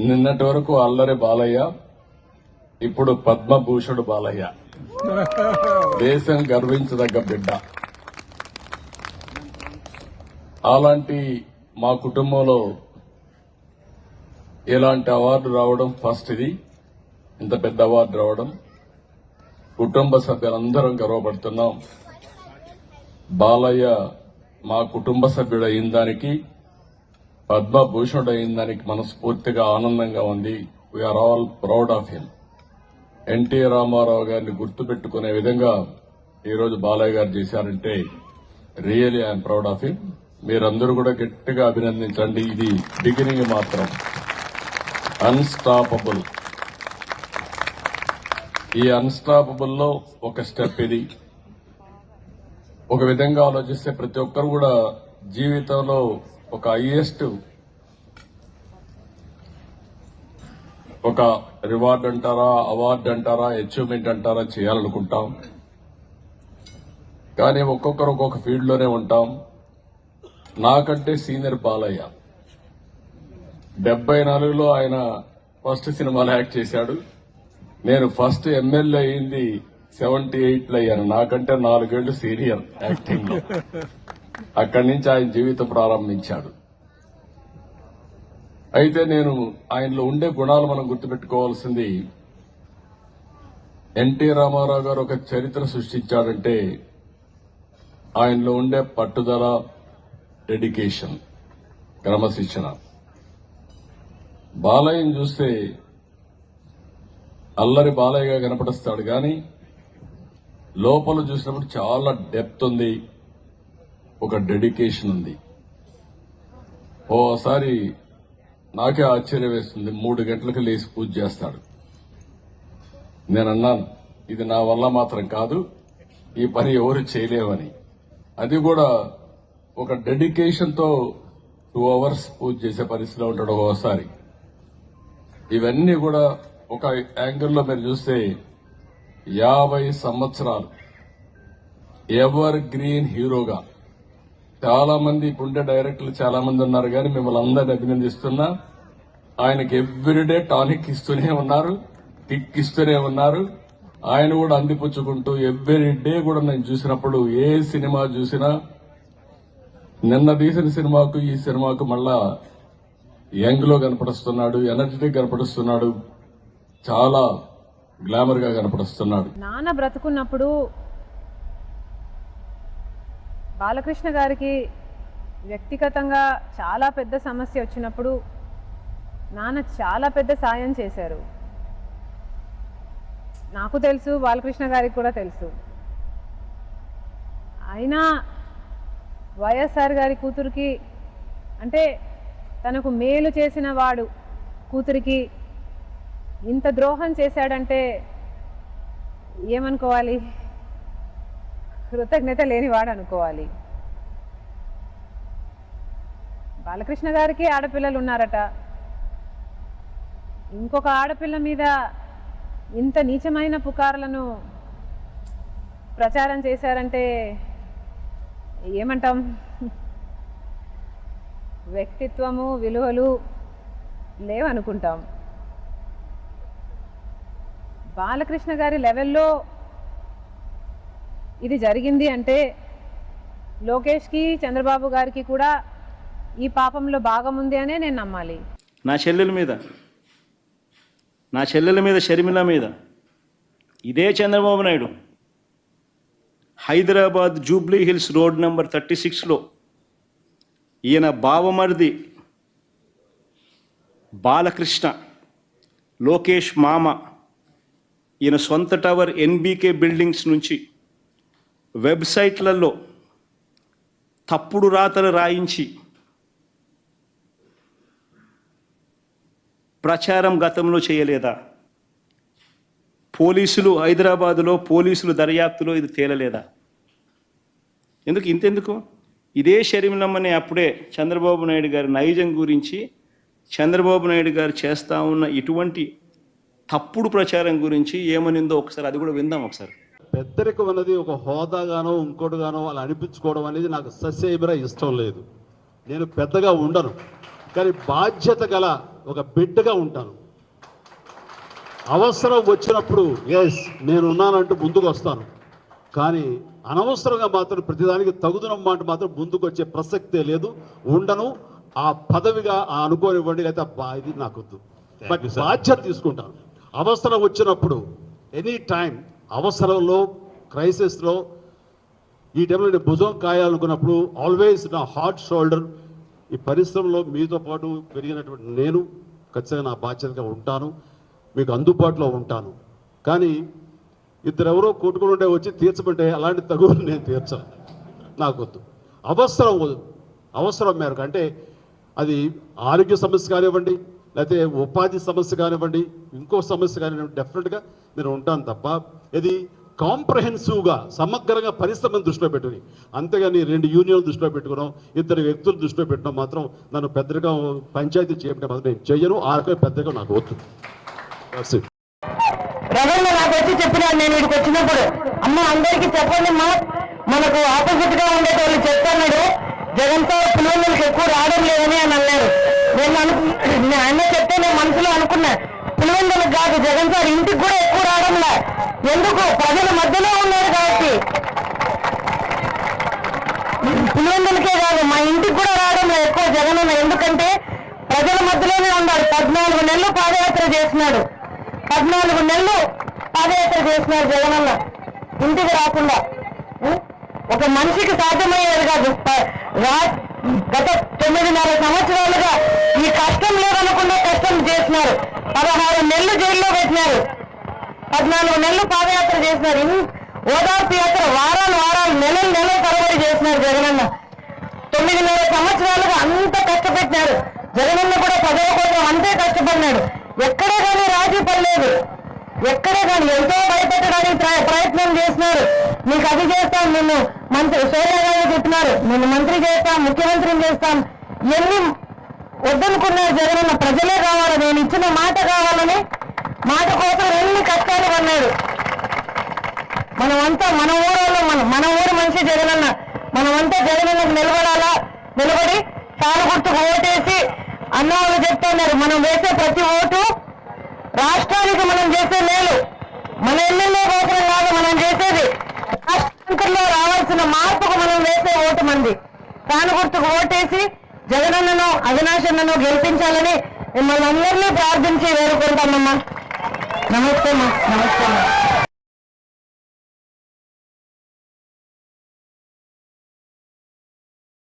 నిన్నటి వరకు అల్లరి బాలయ్య ఇప్పుడు పద్మభూషణుడు బాలయ్య. దేశం గర్వించదగ్గ బిడ్డ. అలాంటి మా కుటుంబంలో ఇలాంటి అవార్డు రావడం ఫస్ట్ ఇది. ఇంత పెద్ద అవార్డు రావడం. కుటుంబ సభ్యులందరం గర్వపడుతున్నాం. బాలయ్య మా కుటుంబ సభ్యుడు అయిన దానికి పద్మభూషణుడు అయిన దానికి మనస్ఫూర్తిగా ఆనందంగా ఉంది. We're all proud of him N T Rama Rao గారిని గుర్తుపెట్టుకునే విధంగా ఈరోజు బాలయ్య గారు చేశారంటే really I'm proud of him. మీరందరూ కూడా గట్టిగా అభినందించండి. ఇది బిగినింగ్ మాత్రం. అన్స్టాపబుల్ ఈ అన్స్టాపబుల్లో ఒక స్టెప్ ఇది. ఒక విధంగా ఆలోచిస్తే ప్రతి ఒక్కరు కూడా జీవితంలో ఒక హైయెస్ట్ ఒక రివార్డ్ అంటారా అవార్డ్ అంటారా అచీవ్మెంట్ అంటారా చేయాలనుకుంటాం. కానీ ఒక్కొక్కరు ఒక్కొక్క ఫీల్డ్లోనే ఉంటాం. నాకంటే సీనియర్ బాలయ్య. డెబ్బై నాలుగులో ఆయన ఫస్ట్ సినిమాలో యాక్ట్ చేశాడు. నేను ఫస్ట్ ఎమ్మెల్యే అయింది సెవెంటీ ఎయిట్లో అయ్యాను. నాకంటే నాలుగేళ్ళు సీనియర్ యాక్టింగ్లో అక్కడి నుంచి ఆయన జీవితం ప్రారంభించాడు. అయితే నేను ఆయనలో ఉండే గుణాలు మనం గుర్తుపెట్టుకోవాల్సింది ఎన్టీ రామారావు గారు ఒక చరిత్ర సృష్టించాడంటే ఆయనలో ఉండే పట్టుదల డెడికేషన్ క్రమశిక్షణ. బాలయ్యను చూస్తే అల్లరి బాలయ్యగా కనపడిస్తాడు కానీ లోపల చూసినప్పుడు చాలా డెప్త్ ఉంది. ఒక డెడికేషన్ ఉంది. ఓసారి నాకే ఆశ్చర్యం వేస్తుంది. మూడు గంటలకు లేచి పూజ చేస్తాడు. నేను అన్నాను ఇది నా వల్ల మాత్రం కాదు ఈ పని ఎవరు చేయలేవని. అది కూడా ఒక డెడికేషన్తో టూ అవర్స్ పూజ చేసే పరిస్థితిలో ఉంటాడు ఒకసారి ఇవన్నీ కూడా ఒక యాంగిల్లో మీరు చూస్తే యాభై సంవత్సరాలు. ఎవర్ గ్రీన్ హీరోగా చాలా మంది ఇప్పుండే డైరెక్టర్లు చాలా మంది ఉన్నారు కానీ మిమ్మల్ని అందరిని అభినందిస్తున్నా. ఆయనకి ఎవ్రీడే టానిక్ ఇస్తూనే ఉన్నారు టిక్ ఇస్తూనే ఉన్నారు. ఆయన కూడా అందిపుచ్చుకుంటూ ఎవ్రీ డే కూడా నేను చూసినప్పుడు ఏ సినిమా చూసినా నిన్న తీసిన సినిమాకు ఈ సినిమాకు మళ్ళా యంగ్లో కనపడుస్తున్నాడు ఎనర్జెటిక్ కనపడుస్తున్నాడు చాలా గ్లామర్గా కనపడుస్తున్నాడు. నాన్న బ్రతుకున్నప్పుడు బాలకృష్ణ గారికి వ్యక్తిగతంగా చాలా పెద్ద సమస్య వచ్చినప్పుడు నాన్న చాలా పెద్ద సాయం చేశారు. నాకు తెలుసు బాలకృష్ణ గారికి కూడా తెలుసు. అయినా వైఎస్ఆర్ గారి కూతురికి అంటే తనకు మేలు చేసిన వాడు కూతురికి ఇంత ద్రోహం చేశాడంటే ఏమనుకోవాలి? కృతజ్ఞత లేనివాడు అనుకోవాలి. బాలకృష్ణ గారికి ఆడపిల్లలు ఉన్నారట. ఇంకొక ఆడపిల్ల మీద ఇంత నీచమైన పుకార్లను ప్రచారం చేశారంటే ఏమంటాం? వ్యక్తిత్వము విలువలు లేవనుకుంటాం. బాలకృష్ణ గారి లెవెల్లో ఇది జరిగింది అంటే లోకేష్కి చంద్రబాబు గారికి కూడా ఈ పాపంలో భాగం ఉంది అనే నేను నమ్మాలి. నా చెల్లెల మీద నా చెల్లెల మీద షర్మిల మీద ఇదే Chandrababu Naidu. Hyderabad Jubilee Hills road number thirty సిక్స్లో ఈయన బావమరిది బాలకృష్ణ లోకేష్ మామ ఈయన సొంత టవర్ ఎన్బీకే బిల్డింగ్స్ నుంచి వెబ్సైట్లలో తప్పుడు రాతలు రాయించి ప్రచారం గతంలో చేయలేదా? పోలీసులు హైదరాబాదులో పోలీసులు దర్యాప్తులో ఇది తేలలేదా? ఎందుకు ఇంతెందుకు? ఇదే షర్మిలమ్మని అప్పుడే చంద్రబాబు నాయుడు గారి నైజం గురించి చంద్రబాబు నాయుడు గారు చేస్తూ ఉన్న ఇటువంటి తప్పుడు ప్రచారం గురించి ఏమనిందో ఒకసారి అది కూడా విందాం ఒకసారి. పెద్దరికం అన్నది ఒక హోదాగానో ఇంకోటిగానో అలా అనిపించుకోవడం అనేది నాకు సస్యబిర ఇష్టం లేదు. నేను పెద్దగా ఉండను కానీ బాధ్యత గల ఒక బిడ్డగా ఉంటాను. అవసరం వచ్చినప్పుడు ఎస్ నేను ఉన్నానంటూ ముందుకు వస్తాను కానీ అనవసరంగా మాత్రం ప్రతిదానికి తగుదన మాట మాత్రం ముందుకు వచ్చే ప్రసక్తే లేదు ఉండను. ఆ పదవిగా ఆ అనుకోనివ్వండి బా- ఇది నాకు బట్ బాధ్యత తీసుకుంటాను. అవసరం వచ్చినప్పుడు ఎనీ టైం అవసరంలో క్రైసిస్లో ఈ టైంలో నేను భుజం కాయాలనుకున్నప్పుడు ఆల్వేస్ నా హార్ట్ షోల్డర్ ఈ పరిశ్రమలో మీతో పాటు పెరిగినటువంటి నేను ఖచ్చితంగా నా బాధ్యతగా ఉంటాను మీకు అందుబాటులో ఉంటాను. కానీ ఇద్దరెవరో కొట్టుకుని ఉంటే వచ్చి తీర్చమంటే అలాంటి తగులు నేను తీర్చను. నాకు వద్దు. అవసరం అవసరం మేరకు అంటే అది ఆరోగ్య సమస్య కానివ్వండి లేకపోతే ఉపాధి సమస్య కానివ్వండి ఇంకో సమస్య కానివ్వండి డెఫినెట్గా నేను ఉంటాను తప్ప ఇది కాంప్రహెన్సివ్గా సమగ్రంగా పరిశ్రమను దృష్టిలో పెట్టుకుని అంతేగాని రెండు యూనియన్లు దృష్టిలో పెట్టుకున్నాం ఇద్దరు వ్యక్తులు దృష్టిలో పెట్టడం మాత్రం నన్ను పెద్దగా పంచాయతీ చేయడం మాత్రం నేను చెయ్యను ఆ రకమైన పెద్దగా నాకు వద్దు. That's నాకు వచ్చి నేను ఇక్కడికి వచ్చినప్పుడు అమ్మ అందరికీ చెప్పండి అమ్మా మనకు ఆపోజిట్గా ఉండేటోళ్ళు చెప్తున్నాడు జగన్ సార్ పిల్లలకి ఎక్కువ రావడం లేదని నేను అనుకు నేను ఆయన చెప్తే నేను మనసులో అనుకున్నా. పులివెందులకు కాదు జగన్ సార్ ఇంటికి కూడా ఎక్కువ రావడంలే ఎందుకు? ప్రజల మధ్యలో ఉన్నారు కాబట్టి. పులివెందులకే కాదు మా ఇంటికి కూడా రావడం ఎక్కువ జగన్ ఎందుకంటే ప్రజల మధ్యలోనే ఉన్నాడు. పద్నాలుగు నెలలు పాదయాత్ర చేసినాడు పద్నాలుగు నెలలు పాదయాత్ర చేసినాడు జగనన్న ఇంటికి రాకుండా. ఒక మనిషికి సాధ్యమయ్యేది కాదు. గత తొమ్మిదిన్నర సంవత్సరాలుగా ఈ కష్టం లేదనకుండా కష్టం చేసినారు. పదహారు నెలలు జైల్లో పెట్టినారు. పద్నాలుగు నెలలు పాదయాత్ర చేసినారు. ఓదార్పు యాత్ర వారాలు వారాలు నెలలు నెలలు తరబడి చేసినారు జగనన్న. తొమ్మిదిన్నర సంవత్సరాలుగా అంత కష్టపెట్టినారు. జగనన్న కూడా పదవ కోసం అంతే కష్టపడినాడు. ఎక్కడే కానీ రాజీ పడలేదు. ఎక్కడే కానీ ఎంతో భయపెట్టడానికి ప్ర- ప్రయత్నం చేసినారు. నీకు అది చేస్తాను నిన్ను. మంత్రి సోనియా గాంధీ చెప్పినారు. నేను మంత్రి చేస్తాం ముఖ్యమంత్రిని చేస్తాం. ఎన్ని వద్దనుకున్నారు జగనన్న ప్రజలే కావాలి నేను ఇచ్చిన మాట కావాలని మాట కోసం ఎన్ని కష్టాలు పడినాడు మనమంతా మన ఊరోళ్ళు మన మన ఊరు మనిషి జగనన్న. మనమంతా జగనన్నకు నిలబడాలా? నిలబడి తాను గుర్తుకు ఓటేసి అన్న వాళ్ళు చెప్తున్నారు మనం వేసే ప్రతి ఓటు రాష్ట్రానికి మనం చేసే మేలు. మన ఎమ్మెల్యే కోసం కాదు మనం చేసేది. రాష్ట్రంలో రావాల్సిన మార్పుకు మనం వేసే ఓటు మంది. తాను గుర్తుకు ఓటేసి జగనన్నను అవినాశన్నను గెలిపించాలని మిమ్మల్ని అందరినీ ప్రార్థించి వేడుకుంటామమ్మా నమస్తే నమస్తే